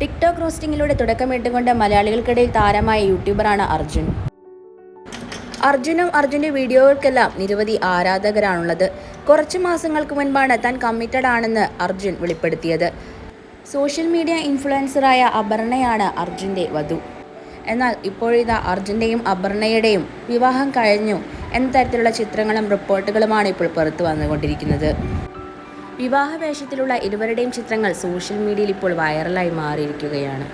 TikTok റോസ്റ്റിങ്ങിലൂടെ തുടക്കമിട്ടുകൊണ്ട് മലയാളികൾക്കിടയിൽ താരമായ യൂട്യൂബറാണ് അർജുൻ. അർജുനും അർജുന്റെ വീഡിയോകൾക്കെല്ലാം നിരവധി ആരാധകരാണുള്ളത്. കുറച്ച് മാസങ്ങൾക്ക് മുൻപാണ് താൻ കമ്മിറ്റഡ് ആണെന്ന് അർജുൻ വെളിപ്പെടുത്തിയത്. സോഷ്യൽ മീഡിയ ഇൻഫ്ലുവൻസറായ അപർണയാണ് അർജുന്റെ വധു. എന്നാൽ ഇപ്പോഴിതാ അർജുന്റെയും അപർണയുടെയും വിവാഹം കഴിഞ്ഞു എന്ന തരത്തിലുള്ള ചിത്രങ്ങളും റിപ്പോർട്ടുകളുമാണ് ഇപ്പോൾ പുറത്തു വന്നുകൊണ്ടിരിക്കുന്നത്. വിവാഹ വേഷത്തിലുള്ള ഇരുവരുടെയും ചിത്രങ്ങൾ സോഷ്യൽ മീഡിയയിൽ ഇപ്പോൾ വൈറലായി മാറിയിരിക്കുകയാണ്.